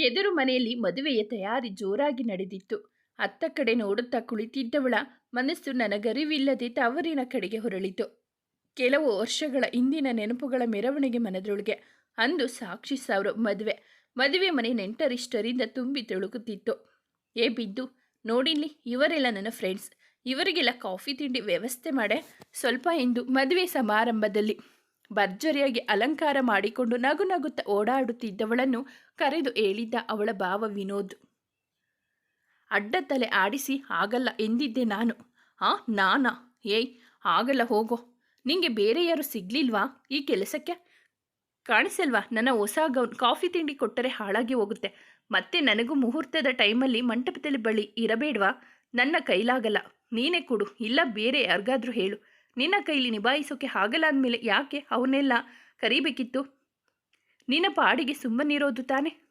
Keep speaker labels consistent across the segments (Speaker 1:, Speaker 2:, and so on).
Speaker 1: ಎದುರು ಮನೆಯಲ್ಲಿ ಮದುವೆಯ ತಯಾರಿ ಜೋರಾಗಿ ನಡೆದಿತ್ತು. ಅತ್ತ ಕಡೆ ನೋಡುತ್ತಾ ಕುಳಿತಿದ್ದವಳ ಮನಸ್ಸು ನನಗರಿವಿಲ್ಲದೆ ತವರಿನ ಕಡೆಗೆ ಹೊರಳಿತು. ಕೆಲವು ವರ್ಷಗಳ ಇಂದಿನ ನೆನಪುಗಳ ಮೆರವಣಿಗೆ ಮನದೊಳಗೆ ಅಂದು ಸಾಕ್ಷಿ ಸಾವಿರ ಮದುವೆ. ಮದುವೆ ಮನೆ ನೆಂಟರಿಷ್ಟರಿಂದ ತುಂಬಿ ತುಳುಕುತ್ತಿತ್ತು ಏ ಬಿದ್ದು, ನೋಡಿಲ್ಲಿ, ಇವರೆಲ್ಲ ನನ್ನ ಫ್ರೆಂಡ್ಸ್. ಇವರಿಗೆಲ್ಲ ಕಾಫಿ ತಿಂಡಿ ವ್ಯವಸ್ಥೆ ಮಾಡೆ. ಸ್ವಲ್ಪ ಎಂದು ಮದುವೆ ಸಮಾರಂಭದಲ್ಲಿ. ಭರ್ಜರಿಯಾಗಿ ಅಲಂಕಾರ ಮಾಡಿಕೊಂಡು ನಗು ನಗುತ್ತಾ ಓಡಾಡುತ್ತಿದ್ದವಳನ್ನು ಕರೆದು ಹೇಳಿದ್ದ ಅವಳ ಭಾವ ವಿನೋದ್. ಅಡ್ಡ ತಲೆ ಆಡಿಸಿ ಆಗಲ್ಲ ಎಂದಿದ್ದೆ ನಾನು? ಆ, ನಾನಾ? ಏಯ್ ಆಗಲ್ಲ ಹೋಗೋ. ನಿಂಗೆ ಬೇರೆ ಯಾರು ಸಿಗ್ಲಿಲ್ವಾ? ಈ ಕೆಲಸಕ್ಕೆ? ಕಾಣಿಸಲ್ವಾ? ನನ್ನ ಹೊಸ ಗೌನ್, ಕಾಫಿ ತಿಂಡಿ ಕೊಟ್ಟರೆ ಹಾಳಾಗಿ ಹೋಗುತ್ತೆ. ಮತ್ತೆ ನನಗೂ ಮುಹೂರ್ತದ ಟೈಮಲ್ಲಿ ಮಂಟಪದಲ್ಲಿ ಬಳಿ ಇರಬೇಡ್ವಾ? ನನ್ನ ಕೈಲಾಗಲ್ಲ. ನೀನೇ ಕೊಡು. ಇಲ್ಲ, ಬೇರೆ ಯಾರಿಗಾದ್ರೂ ಹೇಳು. ನಿನ್ನ ಕೈಲಿ ನಿಭಾಯಿಸೋಕೆ ಆಗಲ್ಲ ಅಂದಮೇಲೆ ಯಾಕೆ ಅವನ್ನೆಲ್ಲ ಕರಿಬೇಕಿತ್ತು? ನಿನ್ನ ಪಾಡಿಗೆ ಸುಮ್ಮನಿರೋದು ತಾನೆ?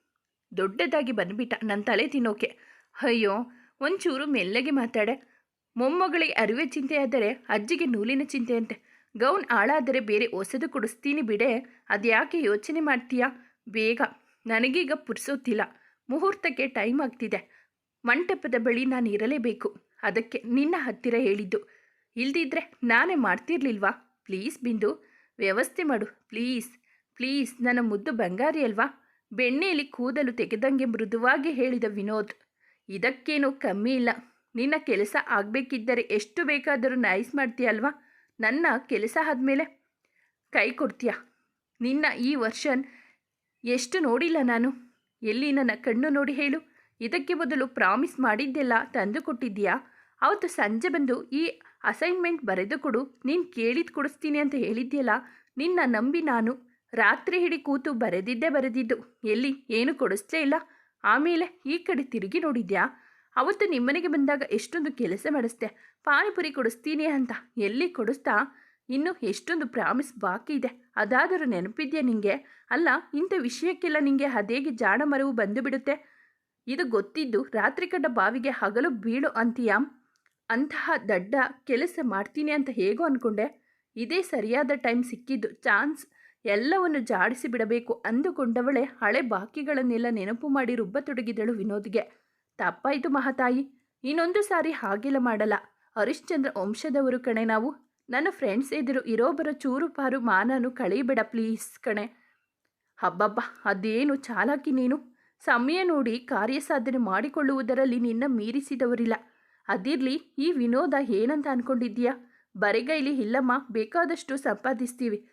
Speaker 1: ದೊಡ್ಡದಾಗಿ ಬಂದ್ಬಿಟ್ಟ ನನ್ನ ತಲೆ ತಿನ್ನೋಕೆ. ಅಯ್ಯೋ, ಒಂಚೂರು ಮೆಲ್ಲಗೆ ಮಾತಾಡೆ. ಮೊಮ್ಮಗಳಿಗೆ ಅರಿವೆ ಚಿಂತೆಯಾದರೆ ಅಜ್ಜಿಗೆ ನೂಲಿನ ಚಿಂತೆಯಂತೆ. ಗೌನ್ ಹಾಳಾದರೆ ಬೇರೆ ಹೊಸದು ಕೊಡಿಸ್ತೀನಿ ಬಿಡೆ. ಅದ್ಯಾಕೆ ಯೋಚನೆ ಮಾಡ್ತೀಯಾ? ಬೇಗ. ನನಗೀಗ ಪುರ್ಸೋತಿಲ್ಲ. ಮುಹೂರ್ತಕ್ಕೆ ಟೈಮ್ ಆಗ್ತಿದೆ. ಮಂಟಪದ ಬಳಿ ನಾನು ಇರಲೇಬೇಕು. ಅದಕ್ಕೆ ನಿನ್ನ ಹತ್ತಿರ ಹೇಳಿದ್ದು. ಇಲ್ದಿದ್ರೆ ನಾನೇ ಮಾಡ್ತಿರ್ಲಿಲ್ವಾ? ಪ್ಲೀಸ್ ಬಿಂದು, ವ್ಯವಸ್ಥೆ ಮಾಡು, ಪ್ಲೀಸ್ ಪ್ಲೀಸ್ ನನ್ನ ಮುದ್ದು ಬಂಗಾರಿ ಅಲ್ವಾ? ಬೆಣ್ಣೆಯಲ್ಲಿ ಕೂದಲು ತೆಗೆದಂಗೆ ಮೃದುವಾಗಿ ಹೇಳಿದ ವಿನೋದ್, ಇದಕ್ಕೇನು ಕಮ್ಮಿ ಇಲ್ಲ. ನಿನ್ನ ಕೆಲಸ ಆಗಬೇಕಿದ್ದರೆ ಎಷ್ಟು ಬೇಕಾದರೂ ನೈಸ್ ಮಾಡ್ತೀಯಲ್ವಾ ನನ್ನ ಕೆಲಸ ಆದಮೇಲೆ ಕೈ ಕೊಡ್ತೀಯ? ನಿನ್ನ ಈ ವರ್ಷನ್ ಎಷ್ಟು ನೋಡಿಲ್ಲ ನಾನು? ಎಲ್ಲಿ ನನ್ನ ಕಣ್ಣು ನೋಡಿ ಹೇಳು. ಇದಕ್ಕೆ ಮೊದಲು ಪ್ರಾಮಿಸ್ ಮಾಡಿದ್ದೆಲ್ಲ ತಂದು ಕೊಟ್ಟಿದ್ದೀಯಾ? ಅವತ್ತು ಸಂಜೆ ಬಂದು ಈ ಅಸೈನ್ಮೆಂಟ್ ಬರೆದು ಕೊಡು, ನೀನು ಕೇಳಿದ್ದು ಕೊಡಿಸ್ತೀನಿ ಅಂತ ಹೇಳಿದ್ಯಲ್ಲ, ನಿನ್ನ ನಂಬಿ ನಾನು ರಾತ್ರಿ ಹಿಡಿ ಕೂತು ಬರೆದಿದ್ದೇ ಬರೆದಿದ್ದು. ಎಲ್ಲಿ? ಏನು ಕೊಡಿಸ್ಲೇ ಇಲ್ಲ. ಆಮೇಲೆ ಈ ಕಡೆ ತಿರುಗಿ ನೋಡಿದ್ಯಾ? ಅವತ್ತು ನಿಮ್ಮನೆಗೆ ಬಂದಾಗ ಎಷ್ಟೊಂದು ಕೆಲಸ ಮಾಡಿಸ್ದೆ. ಪಾನಿಪುರಿ ಕೊಡಿಸ್ತೀನಿ ಅಂತ. ಎಲ್ಲಿ ಕೊಡಿಸ್ತಾ? ಇನ್ನು ಎಷ್ಟೊಂದು ಪ್ರಾಮಿಸ್ ಬಾಕಿ ಇದೆ. ಅದಾದರೂ ನೆನಪಿದ್ಯಾ ನಿಂಗೆ? ಅಲ್ಲ, ಇಂಥ ವಿಷಯಕ್ಕೆಲ್ಲ ನಿಂಗೆ ಅದೇಗೆ ಜಾಣ ಮರವು ಬಂದು ಬಿಡುತ್ತೆ? ಇದು ಗೊತ್ತಿದ್ದು ರಾತ್ರಿ ಕಂಡ ಬಾವಿಗೆ ಹಗಲು ಬೀಳು ಅಂತೀಯಾ? ಅಂತಹ ದಡ್ಡ ಕೆಲಸ ಮಾಡ್ತೀನಿ ಅಂತ ಹೇಗೋ ಅಂದ್ಕೊಂಡೆ ಇದೇ ಸರಿಯಾದ ಟೈಮ್ ಸಿಕ್ಕಿದ್ದು. ಚಾನ್ಸ್ ಎಲ್ಲವನ್ನು ಜಾಡಿಸಿ ಬಿಡಬೇಕು ಅಂದುಕೊಂಡವಳೆ ಹಳೆ ಬಾಕಿಗಳನ್ನೆಲ್ಲ ನೆನಪು ಮಾಡಿ ರುಬ್ಬತೊಡಗಿದಳು ವಿನೋದ್ಗೆ. ತಪ್ಪಾಯಿತು ಮಹಾತಾಯಿ. ಇನ್ನೊಂದು ಸಾರಿ ಹಾಗೆಲ್ಲ ಮಾಡಲ್ಲ. ಹರಿಶ್ಚಂದ್ರ ವಂಶದವರು ಕಣೆ ನಾವು. ನನ್ನ ಫ್ರೆಂಡ್ಸ್ ಎದುರು ಇರೋಬರ ಚೂರು ಪಾರು ಮಾನನು ಕಳೀಬೇಡ ಪ್ಲೀಸ್ ಕಣೆ. ಹಬ್ಬಬ್ಬ, ಅದೇನು ಚಾಲಾಕಿ ನೀನು? ಸಮಯ ನೋಡಿ ಕಾರ್ಯಸಾಧನೆ ಮಾಡಿಕೊಳ್ಳುವುದರಲ್ಲಿ ನಿನ್ನ ಮೀರಿಸಿದವರಿಲ್ಲ. ಅದಿರಲಿ, ಈ ವಿನೋದ ಏನಂತ ಅನ್ಕೊಂಡಿದ್ದೀಯಾ? ಬರೆಗೈಲಿ, ಇಲ್ಲಮ್ಮ, ಬೇಕಾದಷ್ಟು ಸಂಪಾದಿಸ್ತೀವಿ.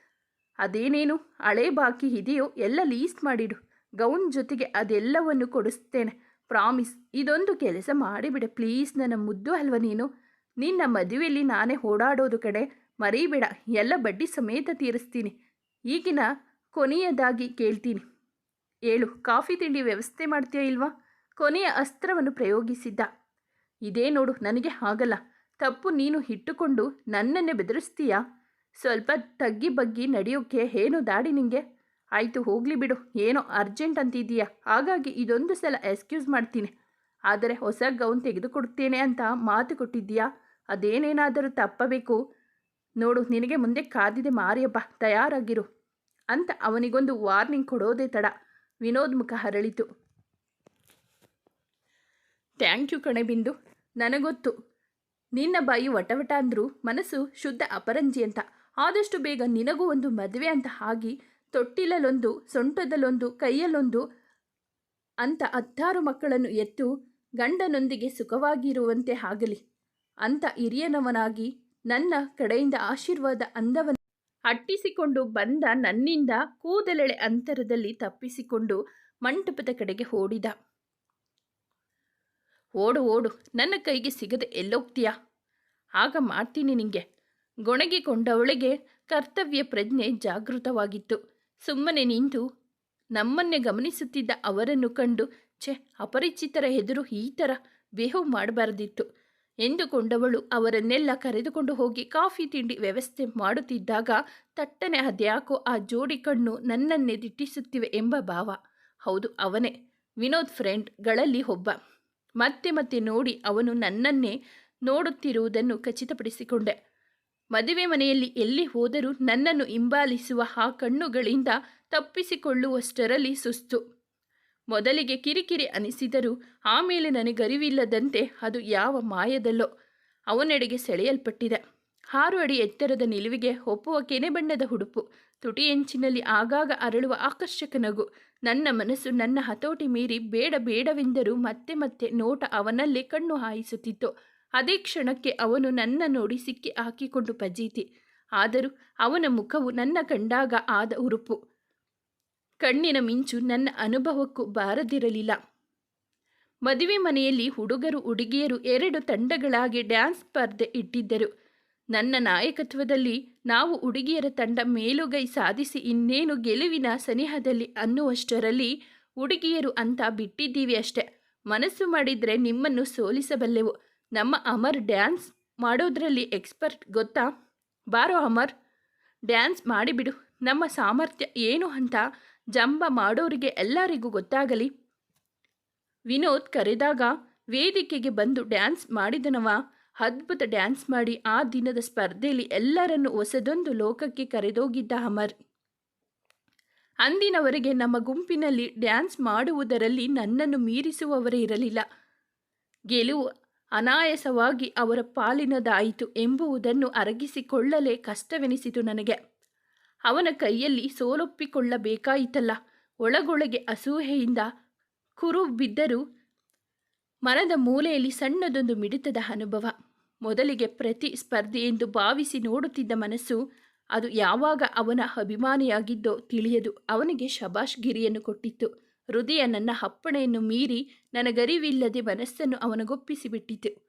Speaker 1: ಅದೇನೇನು, ಹಳೆ ಬಾಕಿ ಇದೆಯೋ, ಎಲ್ಲ ಲೀಸ್ಟ್ ಮಾಡಿಡು. ಗೌನ್ ಜೊತೆಗೆ ಅದೆಲ್ಲವನ್ನು ಕೊಡಿಸ್ತೇನೆ. ಪ್ರಾಮಿಸ್, ಇದೊಂದು ಕೆಲಸ ಮಾಡಿಬಿಡೆ. ಪ್ಲೀಸ್, ನನ್ನ ಮುದ್ದು ಅಲ್ವ ನೀನು? ನಿನ್ನ ಮದುವೆಯಲ್ಲಿ ನಾನೇ ಓಡಾಡೋದು ಕಡೆ ಮರೀಬೇಡ, ಎಲ್ಲ ಬಡ್ಡಿ ಸಮೇತ ತೀರಿಸ್ತೀನಿ. ಈಗಿನ ಕೊನೆಯದಾಗಿ ಕೇಳ್ತೀನಿ. ಏಳು, ಕಾಫಿ ತಿಂಡಿ ವ್ಯವಸ್ಥೆ ಮಾಡ್ತೀಯ ಇಲ್ವಾ? ಕೊನೆಯ ಅಸ್ತ್ರವನ್ನು ಪ್ರಯೋಗಿಸಿದ್ದ. ಇದೇ ನೋಡು, ನನಗೆ ಆಗಲ್ಲ ತಪ್ಪು ನೀನು ಇಟ್ಟುಕೊಂಡು ನನ್ನನ್ನೇ ಬೆದರಿಸ್ತೀಯಾ? ಸ್ವಲ್ಪ ತಗ್ಗಿ ಬಗ್ಗಿ ನಡೆಯೋಕ್ಕೆ ಏನು ದಾಡಿ ನಿಂಗೆ? ಆಯಿತು, ಹೋಗಲಿ ಬಿಡು. ಏನೋ ಅರ್ಜೆಂಟ್ ಅಂತಿದ್ದೀಯಾ. ಹಾಗಾಗಿ ಇದೊಂದು ಸಲ ಎಕ್ಸ್ಕ್ಯೂಸ್ ಮಾಡ್ತೀನಿ. ಆದರೆ ಹೊಸ ಗೌನ್ ತೆಗೆದುಕೊಡ್ತೇನೆ ಅಂತ ಮಾತು ಕೊಟ್ಟಿದ್ದೀಯಾ? ಅದೇನೇನಾದರೂ ತಪ್ಪಬೇಕು? ನೋಡು, ನಿನಗೆ ಮುಂದೆ ಕಾದಿದೆ ಮಾರಿಯಪ್ಪ. ತಯಾರಾಗಿರು. ಅಂತ ಅವನಿಗೊಂದು ವಾರ್ನಿಂಗ್ ಕೊಡೋದೇ ತಡ. ವಿನೋದ್ ಮುಖ ಹರಳಿತು. ಥ್ಯಾಂಕ್ ಯು ಕಣೆ ಬಿಂದು. ನನಗೊತ್ತು. ನಿನ್ನ ಬಾಯಿ ವಟವಟ ಅಂದರೂ ಮನಸ್ಸು ಶುದ್ಧ ಅಪರಂಜಿ ಅಂತ. ಆದಷ್ಟು ಬೇಗ ನಿನಗೂ ಒಂದು ಮದುವೆ ಅಂತ ಆಗಿ ತೊಟ್ಟಿಲಲ್ಲೊಂದು, ಸೊಂಟದಲ್ಲೊಂದು, ಕೈಯಲ್ಲೊಂದು ಅಂತ ಹತ್ತಾರು ಮಕ್ಕಳನ್ನು ಎತ್ತು ಗಂಡನೊಂದಿಗೆ ಸುಖವಾಗಿರುವಂತೆ ಆಗಲಿ. ಅಂತ ಹಿರಿಯನವನಾಗಿ ನನ್ನ ಕಡೆಯಿಂದ ಆಶೀರ್ವಾದ ಅಂದವನ್ನು ಅಟ್ಟಿಸಿಕೊಂಡು ಬಂದ ನನ್ನಿಂದ ಕೂದಲೆಳೆ ಅಂತರದಲ್ಲಿ ತಪ್ಪಿಸಿಕೊಂಡು ಮಂಟಪದ ಕಡೆಗೆ ಓಡಿದ. ಓಡು ಓಡು, ನನ್ನ ಕೈಗೆ ಸಿಗದೆ ಎಲ್ಲೋಗ್ತೀಯಾ? ಆಗ ಮಾಡ್ತೀನಿ ನಿಂಗೆ. ಗೊಣಗಿಕೊಂಡವಳಿಗೆ ಕರ್ತವ್ಯ ಪ್ರಜ್ಞೆ ಜಾಗೃತವಾಗಿತ್ತು. ಸುಮ್ಮನೆ ನಿಂತು ನಮ್ಮನ್ನೇ ಗಮನಿಸುತ್ತಿದ್ದ ಅವರನ್ನು ಕಂಡು, ಛೆ, ಅಪರಿಚಿತರ ಎದುರು ಈ ಥರ ಬೇಹು ಮಾಡಬಾರದಿತ್ತು ಎಂದುಕೊಂಡವಳು ಅವರನ್ನೆಲ್ಲ ಕರೆದುಕೊಂಡು ಹೋಗಿ ಕಾಫಿ ತಿಂಡಿ ವ್ಯವಸ್ಥೆ ಮಾಡುತ್ತಿದ್ದಾಗ ತಟ್ಟನೆ ಅದ್ಯಾಕೋ ಆ ಜೋಡಿ ಕಣ್ಣು ನನ್ನನ್ನೇ ದಿಟ್ಟಿಸುತ್ತಿವೆ ಎಂಬ ಭಾವ. ಹೌದು, ಅವನೇ. ವಿನೋದ್ ಫ್ರೆಂಡ್ಗಳಲ್ಲಿ ಒಬ್ಬ. ಮತ್ತೆ ಮತ್ತೆ ನೋಡಿ ಅವನು ನನ್ನನ್ನೇ ನೋಡುತ್ತಿರುವುದನ್ನು ಖಚಿತಪಡಿಸಿಕೊಂಡೆ. ಮದುವೆ ಮನೆಯಲ್ಲಿ ಎಲ್ಲಿ ಹೋದರೂ ನನ್ನನ್ನು ಹಿಂಬಾಲಿಸುವ ಆ ಕಣ್ಣುಗಳಿಂದ ತಪ್ಪಿಸಿಕೊಳ್ಳುವಷ್ಟರಲ್ಲಿ ಸುಸ್ತು. ಮೊದಲಿಗೆ ಕಿರಿಕಿರಿ ಅನಿಸಿದರೂ ಆಮೇಲೆ ನನಗರಿವಿಲ್ಲದಂತೆ ಅದು ಯಾವ ಮಾಯದಲ್ಲೋ ಅವನೆಡೆಗೆ ಸೆಳೆಯಲ್ಪಟ್ಟಿದೆ. ಆರು ಅಡಿ ಎತ್ತರದ ನಿಲುವಿಗೆ ಒಪ್ಪುವ ಕೆನೆ ಬಣ್ಣದ ಹುಡುಪು ತುಟಿಯಂಚಿನಲ್ಲಿ ಆಗಾಗ ಅರಳುವ ಆಕರ್ಷಕ ನಗು. ನನ್ನ ಮನಸ್ಸು ನನ್ನ ಹತೋಟಿ ಮೀರಿ ಬೇಡ ಬೇಡವೆಂದರೂ ಮತ್ತೆ ಮತ್ತೆ ನೋಟ ಅವನಲ್ಲೇ ಕಣ್ಣು ಹಾಯಿಸುತ್ತಿತ್ತು. ಅದೇ ಕ್ಷಣಕ್ಕೆ ಅವನು ನನ್ನ ನೋಡಿ ಸಿಕ್ಕಿ ಹಾಕಿಕೊಂಡು ಪಜೀತಿ. ಆದರೂ ಅವನ ಮುಖವು ನನ್ನ ಕಂಡಾಗ ಆದ ಉರುಪು ಕಣ್ಣಿನ ಮಿಂಚು ನನ್ನ ಅನುಭವಕ್ಕೂ ಬಾರದಿರಲಿಲ್ಲ. ಮದುವೆ ಮನೆಯಲ್ಲಿ ಹುಡುಗರು ಹುಡುಗಿಯರು ಎರಡು ತಂಡಗಳಾಗಿ ಡ್ಯಾನ್ಸ್ ಸ್ಪರ್ಧೆ ಇಟ್ಟಿದ್ದರು. ನನ್ನ ನಾಯಕತ್ವದಲ್ಲಿ ನಾವು ಹುಡುಗಿಯರ ತಂಡ ಮೇಲುಗೈ ಸಾಧಿಸಿ ಇನ್ನೇನು ಗೆಲುವಿನ ಸನಿಹದಲ್ಲಿ ಅನ್ನುವಷ್ಟರಲ್ಲಿ ಹುಡುಗಿಯರು ಅಂತ ಬಿಟ್ಟಿದ್ದೀವಿ ಅಷ್ಟೆ. ಮನಸ್ಸು ಮಾಡಿದರೆ ನಿಮ್ಮನ್ನು ಸೋಲಿಸಬಲ್ಲೆವು. ನಮ್ಮ ಅಮರ್ ಡ್ಯಾನ್ಸ್ ಮಾಡೋದ್ರಲ್ಲಿ ಎಕ್ಸ್ಪರ್ಟ್ ಗೊತ್ತಾ? ಬಾರೋ ಅಮರ್. ಡ್ಯಾನ್ಸ್ ಮಾಡಿಬಿಡು. ನಮ್ಮ ಸಾಮರ್ಥ್ಯ ಏನು ಅಂತ ಜಂಬ ಮಾಡೋರಿಗೆ ಎಲ್ಲರಿಗೂ ಗೊತ್ತಾಗಲಿ. ವಿನೋದ್ ಕರೆದಾಗ ವೇದಿಕೆಗೆ ಬಂದು ಡ್ಯಾನ್ಸ್ ಮಾಡಿದನವ? ಅದ್ಭುತ ಡ್ಯಾನ್ಸ್ ಮಾಡಿ ಆ ದಿನದ ಸ್ಪರ್ಧೆಯಲ್ಲಿ ಎಲ್ಲರನ್ನು ಹೊಸದೊಂದು ಲೋಕಕ್ಕೆ ಕರೆದೋಗಿದ್ದ ಅಮರ್. ಅಂದಿನವರೆಗೆ ನಮ್ಮ ಗುಂಪಿನಲ್ಲಿ ಡ್ಯಾನ್ಸ್ ಮಾಡುವುದರಲ್ಲಿ ನನ್ನನ್ನು ಮೀರಿಸುವವರೇ ಇರಲಿಲ್ಲ. ಗೆಲುವು ಅನಾಯಾಸವಾಗಿ ಅವರ ಪಾಲಿನದಾಯಿತು ಎಂಬುವುದನ್ನು ಅರಗಿಸಿಕೊಳ್ಳಲೇ ಕಷ್ಟವೆನಿಸಿತು ನನಗೆ. ಅವನ ಕೈಯಲ್ಲಿ ಸೋಲೊಪ್ಪಿಕೊಳ್ಳಬೇಕಾಯಿತಲ್ಲ, ಒಳಗೊಳಗೆ ಅಸೂಹೆಯಿಂದ ಕುರು ಬಿದ್ದರೂ ಮನದ ಮೂಲೆಯಲ್ಲಿ ಸಣ್ಣದೊಂದು ಮಿಡಿತದ ಅನುಭವ. ಮೊದಲಿಗೆ ಪ್ರತಿ ಸ್ಪರ್ಧಿ ಎಂದು ಭಾವಿಸಿ ನೋಡುತ್ತಿದ್ದ ಮನಸ್ಸು, ಅದು ಯಾವಾಗ ಅವನ ಅಭಿಮಾನಿಯಾಗಿದ್ದೋ ತಿಳಿಯದು. ಅವನಿಗೆ ಶಬಾಷ್ ಗಿರಿಯನ್ನು ಕೊಟ್ಟಿತ್ತು. ಹೃದಯ ನನ್ನ ಅಪ್ಪಣೆಯನ್ನು ಮೀರಿ ನನಗರಿವಿಲ್ಲದೆ ಮನಸ್ಸನ್ನು ಅವನಗೊಪ್ಪಿಸಿಬಿಟ್ಟಿತು.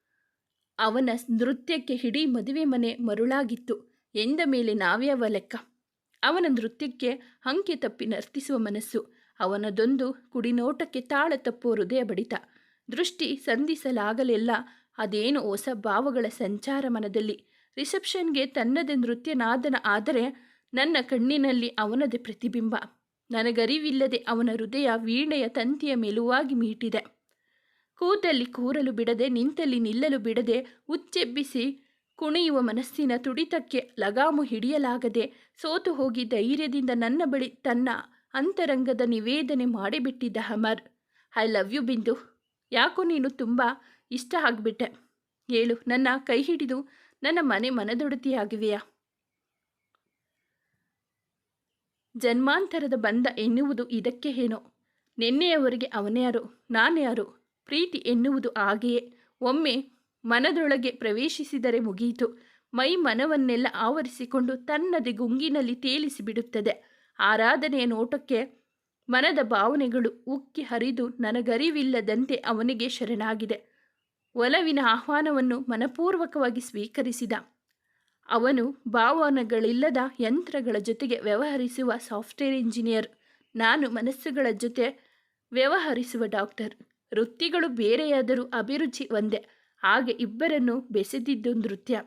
Speaker 1: ಅವನ ನೃತ್ಯಕ್ಕೆ ಇಡೀ ಮದುವೆ ಮನೆ ಮರುಳಾಗಿತ್ತು. ಎಂದ ಮೇಲೆ ನಾವ್ಯಾವ ಲೆಕ್ಕ. ಅವನ ನೃತ್ಯಕ್ಕೆ ಅಂಕೆ ತಪ್ಪಿ ನರ್ತಿಸುವ ಮನಸ್ಸು. ಅವನದೊಂದು ಕುಡಿನೋಟಕ್ಕೆ ತಾಳ ತಪ್ಪುವ ಹೃದಯ ಬಡಿತ. ದೃಷ್ಟಿ ಸಂಧಿಸಲಾಗಲೆಲ್ಲ ಅದೇನು ಹೊಸ ಭಾವಗಳ ಸಂಚಾರ ಮನದಲ್ಲಿ. ರಿಸೆಪ್ಷನ್ಗೆ ತನ್ನದೇ ನೃತ್ಯನಾದನ ಆದರೆ ನನ್ನ ಕಣ್ಣಿನಲ್ಲಿ ಅವನದೇ ಪ್ರತಿಬಿಂಬ. ನನಗರಿವಿಲ್ಲದೆ ಅವನ ಹೃದಯ ವೀಣೆಯ ತಂತಿಯ ಮೆಲುವಾಗಿ ಮೀಟಿದೆ. ಕೂದಲ್ಲಿ ಕೂರಲು ಬಿಡದೆ, ನಿಂತಲ್ಲಿ ನಿಲ್ಲಲು ಬಿಡದೆ, ಉಚ್ಚೆಬ್ಬಿಸಿ ಕುಣಿಯುವ ಮನಸ್ಸಿನ ತುಡಿತಕ್ಕೆ ಲಗಾಮು ಹಿಡಿಯಲಾಗದೆ, ಸೋತು ಹೋಗಿ ಧೈರ್ಯದಿಂದ ನನ್ನ ಬಳಿ ತನ್ನ ಅಂತರಂಗದ ನಿವೇದನೆ ಮಾಡಿಬಿಟ್ಟಿದ್ದ ಹಮರ್ ಐ ಲವ್ ಯು, ಬಿಂದು. ಯಾಕೋ ನೀನು ತುಂಬ ಇಷ್ಟ ಆಗಿಬಿಟ್ಟೆ. ಹೇಳು ನನ್ನ ಕೈ ಹಿಡಿದು ನನ್ನ ಮನೆ ಮನದೊಡತಿಯಾಗಿವೆಯಾ? ಜನ್ಮಾಂತರದ ಬಂಧ ಎನ್ನುವುದು ಇದಕ್ಕೆ ಏನೋ. ನಿನ್ನೆಯವರೆಗೆ ಅವನ್ಯಾರು ನಾನ್ಯಾರು ಪ್ರೀತಿ ಎನ್ನುವುದು ಹಾಗೆಯೇ. ಒಮ್ಮೆ ಮನದೊಳಗೆ ಪ್ರವೇಶಿಸಿದರೆ ಮುಗಿಯಿತು ಮೈ ಮನವನ್ನೆಲ್ಲ ಆವರಿಸಿಕೊಂಡು ತನ್ನದೇ ಗುಂಗಿನಲ್ಲಿ ತೇಲಿಸಿ ಬಿಡುತ್ತದೆ ಆರಾಧನೆಯ ನೋಟಕ್ಕೆ ಮನದ ಭಾವನೆಗಳು ಉಕ್ಕಿ ಹರಿದು ನನಗರಿವಿಲ್ಲದಂತೆ ಅವನಿಗೆ ಶರಣಾಗಿದೆ. ಒಲವಿನ ಆಹ್ವಾನವನ್ನು ಮನಪೂರ್ವಕವಾಗಿ ಸ್ವೀಕರಿಸಿದ. ಅವನು ಭಾವನೆಗಳಿಲ್ಲದ ಯಂತ್ರಗಳ ಜೊತೆಗೆ ವ್ಯವಹರಿಸುವ ಸಾಫ್ಟ್ವೇರ್ ಇಂಜಿನಿಯರ್. ನಾನು ಮನಸ್ಸುಗಳ ಜೊತೆ ವ್ಯವಹರಿಸುವ ಡಾಕ್ಟರ್. ವೃತ್ತಿಗಳು ಬೇರೆಯಾದರೂ ಅಭಿರುಚಿ ಒಂದೇ. ಹಾಗೆ ಇಬ್ಬರನ್ನು ಬೆಸೆದಿದ್ದು ನೃತ್ಯ.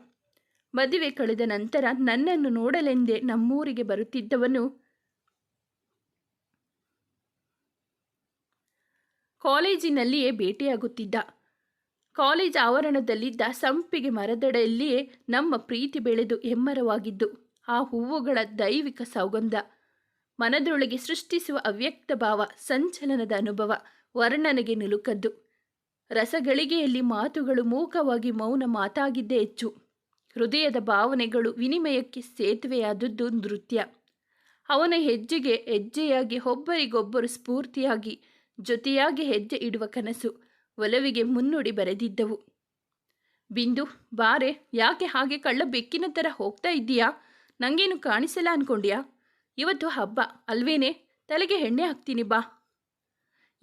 Speaker 1: ಮದುವೆ ಕಳೆದ ನಂತರ ನನ್ನನ್ನು ನೋಡಲೆಂದೇ ನಮ್ಮೂರಿಗೆ ಬರುತ್ತಿದ್ದವನು ಕಾಲೇಜಿನಲ್ಲಿಯೇ ಭೇಟಿಯಾಗುತ್ತಿದ್ದ. ಕಾಲೇಜ್ ಆವರಣದಲ್ಲಿದ್ದ ಸಂಪಿಗೆ ಮರದಡೆಯಲ್ಲಿಯೇ ನಮ್ಮ ಪ್ರೀತಿ ಬೆಳೆದು ಹೆಮ್ಮರವಾಗಿದ್ದು, ಆ ಹೂವುಗಳ ದೈವಿಕ ಸೌಗಂಧ. ಮನದೊಳಗೆ ಸೃಷ್ಟಿಸುವ ಅವ್ಯಕ್ತ ಭಾವ, ಸಂಚಲನದ ಅನುಭವ, ವರ್ಣನೆಗೆ ನಿಲುಕದ್ದು. ರಸಗಳಿಗೆಯಲ್ಲಿ ಮಾತುಗಳು ಮೂಕವಾಗಿ ಮೌನ ಮಾತಾಗಿದ್ದೇ ಹೆಚ್ಚು. ಹೃದಯದ ಭಾವನೆಗಳು ವಿನಿಮಯಕ್ಕೆ ಸೇತುವೆಯಾದದ್ದು ನೃತ್ಯ. ಅವನ ಹೆಜ್ಜೆಗೆ ಹೆಜ್ಜೆಯಾಗಿ ಒಬ್ಬರಿಗೊಬ್ಬರು ಸ್ಫೂರ್ತಿಯಾಗಿ, ಜೊತೆಯಾಗಿ ಹೆಜ್ಜೆ ಇಡುವ ಕನಸು. ಒಲವಿಗೆ ಮುನ್ನುಡಿ ಬರೆದಿದ್ದವು. ಬಿಂದು, ಬಾರೆ, ಯಾಕೆ ಹಾಗೆ ಕಳ್ಳ ಬೆಕ್ಕಿನ ಥರ ಹೋಗ್ತಾ ಇದ್ದೀಯಾ? ನಂಗೇನು ಕಾಣಿಸಲ್ಲ ಅನ್ಕೊಂಡ್ಯಾ? ಇವತ್ತು ಹಬ್ಬ, ಅಲ್ವೇನೆ? ತಲೆಗೆ ಎಣ್ಣೆ ಹಾಕ್ತೀನಿ ಬಾ.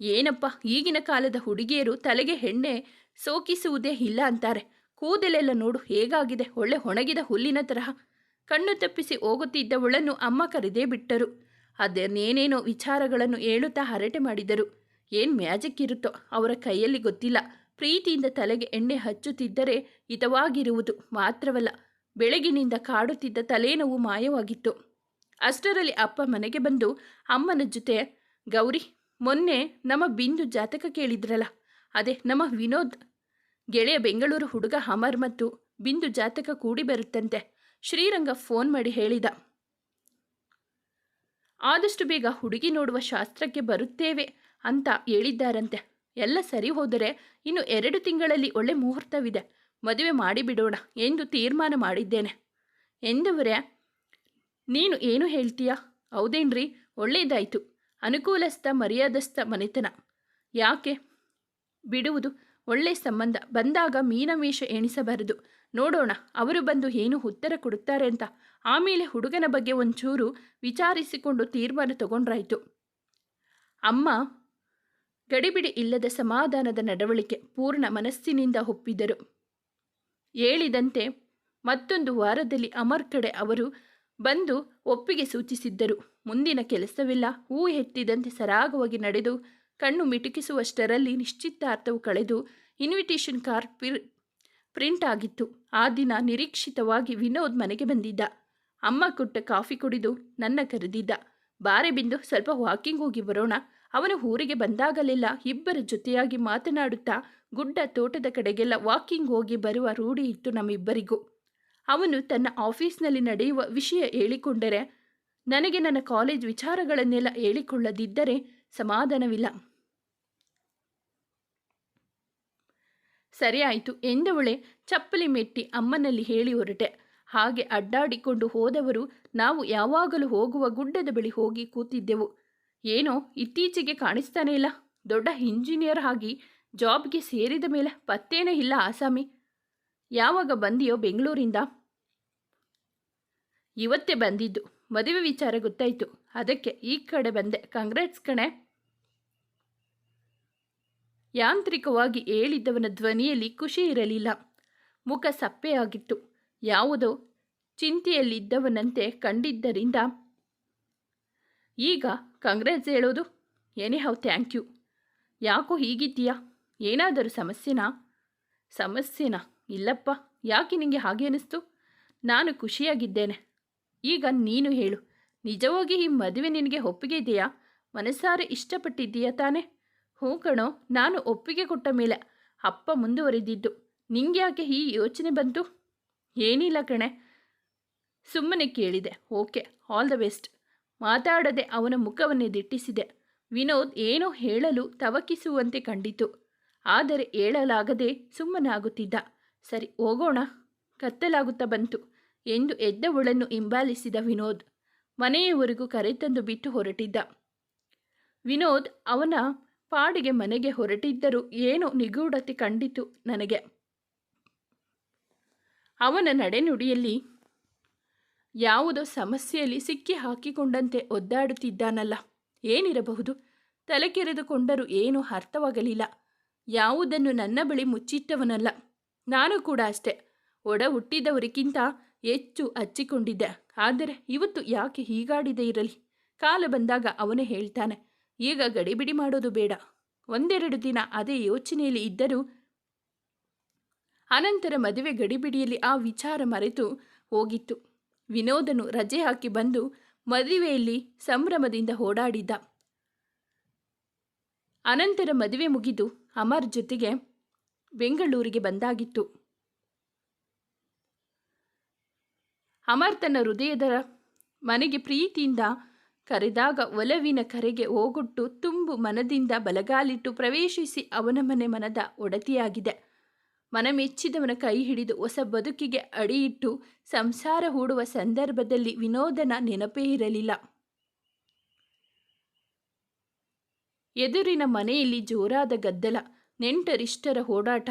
Speaker 1: ಏನಪ್ಪ, ಈಗಿನ ಕಾಲದ ಹುಡುಗಿಯರು ತಲೆಗೆ ಎಣ್ಣೆ ಸೋಕಿಸುವುದೇ ಇಲ್ಲ ಅಂತಾರೆ. ಕೂದಲೆಲ್ಲ ನೋಡು, ಹೇಗಾಗಿದೆ? ಒಳ್ಳೆ ಒಣಗಿದ ಹುಲ್ಲಿನ ತರಹ. ಕಣ್ಣು ತಪ್ಪಿಸಿ ಹೋಗುತ್ತಿದ್ದವಳನ್ನು ಅಮ್ಮ ಕರೆದೇ ಬಿಟ್ಟರು. ಅದನ್ನೇನೇನೋ ವಿಚಾರಗಳನ್ನು ಹೇಳುತ್ತಾ ಹರಟೆ ಮಾಡಿದರು. ಏನು ಮ್ಯಾಜಿಕ್ ಇರುತ್ತೋ ಅವರ ಕೈಯಲ್ಲಿ ಗೊತ್ತಿಲ್ಲ. ಪ್ರೀತಿಯಿಂದ ತಲೆಗೆ ಎಣ್ಣೆ ಹಚ್ಚುತ್ತಿದ್ದರೆ ಹಿತವಾಗಿರುವುದು ಮಾತ್ರವಲ್ಲ, ಬೆಳಗಿನಿಂದ ಕಾಡುತ್ತಿದ್ದ ತಲೆನೋವು ಮಾಯವಾಗಿತ್ತು. ಅಷ್ಟರಲ್ಲಿ ಅಪ್ಪ ಮನೆಗೆ ಬಂದು, ಅಮ್ಮನ ಜೊತೆ, ಗೌರಿ, ಮೊನ್ನೆ ನಮ್ಮ ಬಿಂದು ಜಾತಕ ಕೇಳಿದ್ರಲ್ಲ, ಅದೇ ನಮ್ಮ ವಿನೋದ್. ಗೆಳೆಯ ಬೆಂಗಳೂರು ಹುಡುಗ ಅಮರ್ ಮತ್ತು ಬಿಂದು ಜಾತಕ ಕೂಡಿ ಬರುತ್ತಂತೆ. ಶ್ರೀರಂಗ ಫೋನ್ ಮಾಡಿ ಹೇಳಿದ. ಆದಷ್ಟು ಬೇಗ ಹುಡುಗಿ ನೋಡುವ ಶಾಸ್ತ್ರಕ್ಕೆ ಬರುತ್ತೇವೆ. ಅಂತ ಹೇಳಿದ್ದಾರಂತೆ. ಎಲ್ಲ ಸರಿ ಹೋದರೆ ಇನ್ನು ಎರಡು ತಿಂಗಳಲ್ಲಿ ಒಳ್ಳೆ ಮುಹೂರ್ತವಿದೆ. ಮದುವೆ ಮಾಡಿಬಿಡೋಣ ಎಂದು ತೀರ್ಮಾನ ಮಾಡಿದ್ದೇನೆ. ಎಂದವರೇ, ನೀನು ಏನು ಹೇಳ್ತೀಯಾ? ಹೌದೇನ್ರಿ ಒಳ್ಳೆಯದಾಯಿತು ಅನುಕೂಲಸ್ಥ, ಮರ್ಯಾದಸ್ಥ ಮನೆತನ. ಯಾಕೆ? ಬಿಡುವುದು ಒಳ್ಳೆಯ ಸಂಬಂಧ. ಬಂದಾಗ ಮೀನಮೇಷ ಎಣಿಸಬಾರದು. ನೋಡೋಣ, ಅವರು ಬಂದು ಏನು ಉತ್ತರ ಕೊಡುತ್ತಾರೆ ಅಂತ. ಆಮೇಲೆ ಹುಡುಗನ ಬಗ್ಗೆ ಒಂಚೂರು ವಿಚಾರಿಸಿಕೊಂಡು ತೀರ್ಮಾನ ತಗೊಂಡ್ರಾಯ್ತು. ಅಮ್ಮ ಗಡಿಬಿಡಿ ಇಲ್ಲದ ಸಮಾಧಾನದ ನಡವಳಿಕೆ ಪೂರ್ಣ ಮನಸ್ಸಿನಿಂದ ಒಪ್ಪಿದರು. ಹೇಳಿದಂತೆ ಮತ್ತೊಂದು ವಾರದಲ್ಲಿ ಅಮರ್ ಕಡೆ ಅವರು ಬಂದು ಒಪ್ಪಿಗೆ ಸೂಚಿಸಿದ್ದರು. ಮುಂದಿನ ಕೆಲಸವಿಲ್ಲ. ಹೂ ಎತ್ತಿದಂತೆ ಸರಾಗವಾಗಿ ನಡೆದು ಕಣ್ಣು ಮಿಟುಕಿಸುವಷ್ಟರಲ್ಲಿ ನಿಶ್ಚಿತಾರ್ಥವು ಕಳೆದು ಇನ್ವಿಟೇಷನ್ ಕಾರ್ಡ್ ಪಿರ್ ಪ್ರಿಂಟ್ ಆಗಿತ್ತು. ಆ ದಿನ ನಿರೀಕ್ಷಿತವಾಗಿ ವಿನೋದ್ ಮನೆಗೆ ಬಂದಿದ್ದ. ಅಮ್ಮ ಕೊಟ್ಟ ಕಾಫಿ ಕುಡಿದು ನನ್ನ ಕರೆದಿದ್ದ. ಬಾರೆ ಬಿಂದು, ಸ್ವಲ್ಪ ವಾಕಿಂಗ್ ಹೋಗಿ ಬರೋಣ. ಅವನು ಊರಿಗೆ ಬಂದಾಗಲೆಲ್ಲ ಇಬ್ಬರ ಜೊತೆಯಾಗಿ ಮಾತನಾಡುತ್ತಾ ಗುಡ್ಡ ತೋಟದ ಕಡೆಗೆಲ್ಲ ವಾಕಿಂಗ್ ಹೋಗಿ ಬರುವ ರೂಢಿ ಇತ್ತು ನಮ್ಮಿಬ್ಬರಿಗೂ. ಅವನು ತನ್ನ ಆಫೀಸ್ನಲ್ಲಿ ನಡೆಯುವ ವಿಷಯ ಹೇಳಿಕೊಂಡರೆ, ನನಗೆ ನನ್ನ ಕಾಲೇಜ್ ವಿಚಾರಗಳನ್ನೆಲ್ಲ ಹೇಳಿಕೊಳ್ಳದಿದ್ದರೆ ಸಮಾಧಾನವಿಲ್ಲ. ಸರಿ ಆಯಿತು ಎಂದವಳೆ ಚಪ್ಪಲಿ ಮೆಟ್ಟಿ ಅಮ್ಮನಲ್ಲಿ ಹೇಳಿ ಹೊರಟೆ. ಹಾಗೆ ಅಡ್ಡಾಡಿಕೊಂಡು ಹೋದವರು ನಾವು ಯಾವಾಗಲೂ ಹೋಗುವ ಗುಡ್ಡದ ಬಳಿ ಹೋಗಿ ಕೂತಿದ್ದೆವು. ಏನೋ ಇತ್ತೀಚೆಗೆ ಕಾಣಿಸ್ತಾನೇ ಇಲ್ಲ. ದೊಡ್ಡ ಇಂಜಿನಿಯರ್ ಆಗಿ ಜಾಬ್ಗೆ ಸೇರಿದ ಮೇಲೆ ಪತ್ತೇನೇ ಇಲ್ಲ ಆಸಾಮಿ. ಯಾವಾಗ ಬಂದಿಯೋ ಬೆಂಗಳೂರಿಂದ. ಇವತ್ತೇ ಬಂದಿದ್ದು. ಮದುವೆ ವಿಚಾರ ಗೊತ್ತಾಯಿತು. ಅದಕ್ಕೆ ಈ ಕಡೆ ಬಂದೆ. ಕಾಂಗ್ರೆಸ್ ಕಣೆ. ಯಾಂತ್ರಿಕವಾಗಿ ಹೇಳಿದ್ದವನ ಧ್ವನಿಯಲ್ಲಿ ಖುಷಿ ಇರಲಿಲ್ಲ. ಮುಖ ಸಪ್ಪೆಯಾಗಿತ್ತು ಯಾವುದೋ ಚಿಂತೆಯಲ್ಲಿದ್ದವನಂತೆ ಕಂಡಿದ್ದರಿಂದ. ಈಗ ಕಂಗ್ರಾಟ್ಸ್ ಹೇಳೋದು ಏನೇ ಹೌ ಥ್ಯಾಂಕ್ ಯು. ಯಾಕೋ ಹೀಗಿದ್ದೀಯಾ? ಏನಾದರೂ ಸಮಸ್ಯೆನಾ? ಸಮಸ್ಯೆನಾ? ಇಲ್ಲಪ್ಪ, ಯಾಕೆ ನಿಮಗೆ ಹಾಗೆ ಅನಿಸ್ತು? ನಾನು ಖುಷಿಯಾಗಿದ್ದೇನೆ. ಈಗ ನೀನು ಹೇಳು, ನಿಜವಾಗಿ ಈ ಮದುವೆ ನಿನಗೆ ಒಪ್ಪಿಗೆ ಇದೆಯಾ? ಮನಸ್ಸಾರೆ ಇಷ್ಟಪಟ್ಟಿದ್ದೀಯಾ ತಾನೇ? ಹ್ಞೂ ಕಣೋ, ನಾನು ಒಪ್ಪಿಗೆ ಕೊಟ್ಟ ಮೇಲೆ ಅಪ್ಪ ಮುಂದುವರಿದಿದ್ದು. ನಿಂಗೆ ಯಾಕೆ ಈ ಯೋಚನೆ ಬಂತು? ಏನಿಲ್ಲ ಕಣೆ. ಸುಮ್ಮನೆ ಕೇಳಿದೆ. Okay, all the best. ಮಾತಾಡದೆ ಅವನ ಮುಖವನ್ನೇ ದಿಟ್ಟಿಸಿದೆ. ವಿನೋದ್ ಏನೋ ಹೇಳಲು ತವಕಿಸುವಂತೆ ಕಂಡಿತು. ಆದರೆ ಹೇಳಲಾಗದೆ ಸುಮ್ಮನಾಗುತ್ತಿದ್ದ. ಸರಿ, ಹೋಗೋಣ. ಕತ್ತಲಾಗುತ್ತಾ ಬಂತು ಎಂದು ಎದ್ದವಳನ್ನು ಹಿಂಬಾಲಿಸಿದ ವಿನೋದ್. ಮನೆಯವರೆಗೂ ಕರೆತಂದು ಬಿಟ್ಟು ಹೊರಟಿದ್ದ. ವಿನೋದ್, ಅವನ ಪಾಡಿಗೆ ಮನೆಗೆ ಹೊರಟಿದ್ದರೂ ಏನೋ ನಿಗೂಢತೆ ಕಂಡಿತು ನನಗೆ. ಅವನ ನಡೆನುಡಿಯಲ್ಲಿ ಯಾವುದೋ ಸಮಸ್ಯೆಯಲ್ಲಿ ಸಿಕ್ಕಿ ಹಾಕಿಕೊಂಡಂತೆ ಒದ್ದಾಡುತ್ತಿದ್ದಾನಲ್ಲ. ಏನಿರಬಹುದು? ತಲೆ ಕೆರೆದುಕೊಂಡರೂ ಏನೂ ಅರ್ಥವಾಗಲಿಲ್ಲ. ಯಾವುದನ್ನು ನನ್ನ ಬಳಿ ಮುಚ್ಚಿಟ್ಟವನಲ್ಲ. ನಾನು ಕೂಡ ಅಷ್ಟೆ. ಒಡ ಹುಟ್ಟಿದವರಿಗಿಂತ ಹೆಚ್ಚು ಹಚ್ಚಿಕೊಂಡಿದ್ದೆ ಆದರೆ ಇವತ್ತು ಯಾಕೆ ಹೀಗಾಡಿದೆ ಇರಲಿ? ಕಾಲ ಬಂದಾಗ ಅವನೇ ಹೇಳ್ತಾನೆ, ಈಗ ಗಡಿಬಿಡಿ ಮಾಡೋದು ಬೇಡ. ಒಂದೆರಡು ದಿನ ಅದೇ ಯೋಚನೆಯಲ್ಲಿ ಇದ್ದರೂ ಅನಂತರ ಮದುವೆ ಗಡಿಬಿಡಿಯಲ್ಲಿ ಆ ವಿಚಾರ ಮರೆತು ಹೋಗಿತ್ತು. ವಿನೋದನು ರಜೆ ಹಾಕಿ ಬಂದು ಮದುವೆಯಲ್ಲಿ ಸಂಭ್ರಮದಿಂದ ಓಡಾಡಿದ್ದ ಅನಂತರ ಮದುವೆ ಮುಗಿದು ಅಮರ್ ಜೊತೆಗೆ ಬೆಂಗಳೂರಿಗೆ ಬಂದಾಗಿತ್ತು. ಅಮರ್ ತನ್ನ ಹೃದಯದ ಮನೆಗೆ ಪ್ರೀತಿಯಿಂದ ಕರೆದಾಗ ಒಲವಿನ ಕರೆಗೆ ಹೋಗುಟ್ಟು ತುಂಬು ಮನದಿಂದ ಬಲಗಾಲಿಟ್ಟು ಪ್ರವೇಶಿಸಿ ಅವನ ಮನೆ ಮನದ ಒಡತಿಯಾಗಿದೆ. ಮನಮೆಚ್ಚಿದವನ ಕೈ ಹಿಡಿದು ಹೊಸ ಬದುಕಿಗೆ ಅಡಿಯಿಟ್ಟು ಸಂಸಾರ ಹೂಡುವ ಸಂದರ್ಭದಲ್ಲಿ ವಿನೋದನ ನೆನಪೇ ಇರಲಿಲ್ಲ. ಎದುರಿನ ಮನೆಯಲ್ಲಿ ಜೋರಾದ ಗದ್ದಲ, ನೆಂಟರಿಷ್ಟರ ಓಡಾಟ,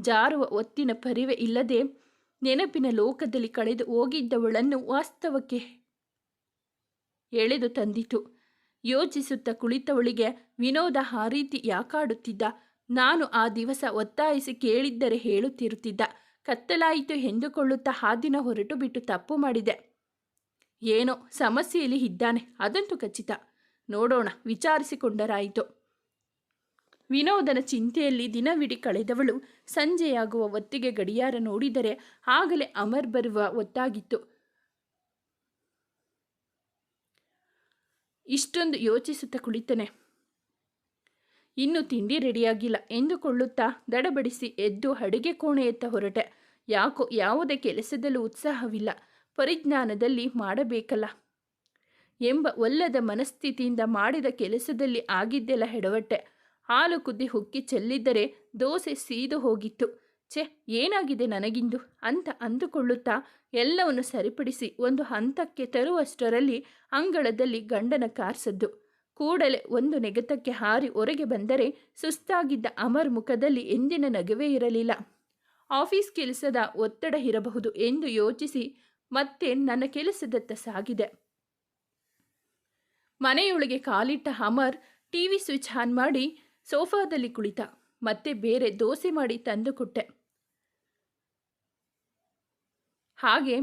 Speaker 1: ಜಾರುವ ಒತ್ತಿನ ಪರಿವೆ ಇಲ್ಲದೆ ನೆನಪಿನ ಲೋಕದಲ್ಲಿ ಕಳೆದು ಹೋಗಿದ್ದವಳನ್ನು ವಾಸ್ತವಕ್ಕೆ ಎಳೆದು ತಂದಿತು. ಯೋಚಿಸುತ್ತ ಕುಳಿತವಳಿಗೆ ವಿನೋದ ಆ ರೀತಿ ಯಾಕಾಡುತ್ತಿದ್ದ? ನಾನು ಆ ದಿವಸ ಒತ್ತಾಯಿಸಿ ಕೇಳಿದ್ದರೆ ಹೇಳುತ್ತಿರುತ್ತಿದ್ದ, ಕತ್ತಲಾಯಿತು ಎಂದುಕೊಳ್ಳುತ್ತಾ ಆ ದಿನ ಹೊರಟು ಬಿಟ್ಟು ತಪ್ಪು ಮಾಡಿದೆ. ಏನೋ ಸಮಸ್ಯೆಯಲ್ಲಿ ಇದ್ದಾನೆ, ಅದಂತೂ ಖಚಿತ. ನೋಡೋಣ, ವಿಚಾರಿಸಿಕೊಂಡರಾಯಿತು. ವಿನೋದನ ಚಿಂತೆಯಲ್ಲಿ ದಿನವಿಡೀ ಕಳೆದವಳು ಸಂಜೆಯಾಗುವ ಹೊತ್ತಿಗೆ ಗಡಿಯಾರ ನೋಡಿದರೆ ಆಗಲೇ ಅಮರ್ ಬರುವ ಒತ್ತಾಗಿತ್ತು ಇಷ್ಟೊಂದು ಯೋಚಿಸುತ್ತಾ ಕುಳಿತನೆ. ಇನ್ನು ತಿಂಡಿ ರೆಡಿಯಾಗಿಲ್ಲ ಎಂದುಕೊಳ್ಳುತ್ತಾ ದಡಬಡಿಸಿ ಎದ್ದು ಅಡುಗೆ ಕೋಣೆಯತ್ತ ಹೊರಟೆ. ಯಾಕೋ ಯಾವುದೇ ಕೆಲಸದಲ್ಲೂ ಉತ್ಸಾಹವಿಲ್ಲ. ಪರಿಜ್ಞಾನದಲ್ಲಿ ಮಾಡಬೇಕಲ್ಲ. ಎಂಬ ಒಲ್ಲದ ಮನಸ್ಥಿತಿಯಿಂದ ಮಾಡಿದ ಕೆಲಸದಲ್ಲಿ ಆಗಿದ್ದೆಲ್ಲ ಹೆಡವಟ್ಟೆ. ಹಾಲು ಕುದ್ದಿ ಹುಕ್ಕಿ ಚೆಲ್ಲಿದ್ದರೆ ದೋಸೆ ಸೀದು ಹೋಗಿತ್ತು. ಛೆ, ಏನಾಗಿದೆ ನನಗಿಂದು? ಅಂತ ಅಂದುಕೊಳ್ಳುತ್ತಾ ಎಲ್ಲವನ್ನು ಸರಿಪಡಿಸಿ ಒಂದು ಹಂತಕ್ಕೆ ತರುವಷ್ಟರಲ್ಲಿ ಅಂಗಳದಲ್ಲಿ ಗಂಡನ ಕಾರ್ಸದ್ದು. ಕೂಡಲೇ ಒಂದು ನೆಗೆತಕ್ಕೆ ಹಾರಿ ಹೊರಗೆ ಬಂದರೆ ಸುಸ್ತಾಗಿದ್ದ ಅಮರ್ ಮುಖದಲ್ಲಿ ಎಂದಿನ ನಗವೇ ಇರಲಿಲ್ಲ. ಆಫೀಸ್ ಕೆಲಸದ ಒತ್ತಡ ಇರಬಹುದು ಎಂದು ಯೋಚಿಸಿ ಮತ್ತೆ ನನ್ನ ಕೆಲಸದತ್ತ ಸಾಗಿದೆ. ಮನೆಯೊಳಗೆ ಕಾಲಿಟ್ಟ ಅಮರ್ ಟಿವಿ ಸ್ವಿಚ್ ಆನ್ ಮಾಡಿ ಸೋಫಾದಲ್ಲಿ ಕುಳಿತ, ಮತ್ತೆ ಬೇರೆ ದೋಸೆ ಮಾಡಿ ತಂದುಕೊಟ್ಟೆ. ಹಾಗೆ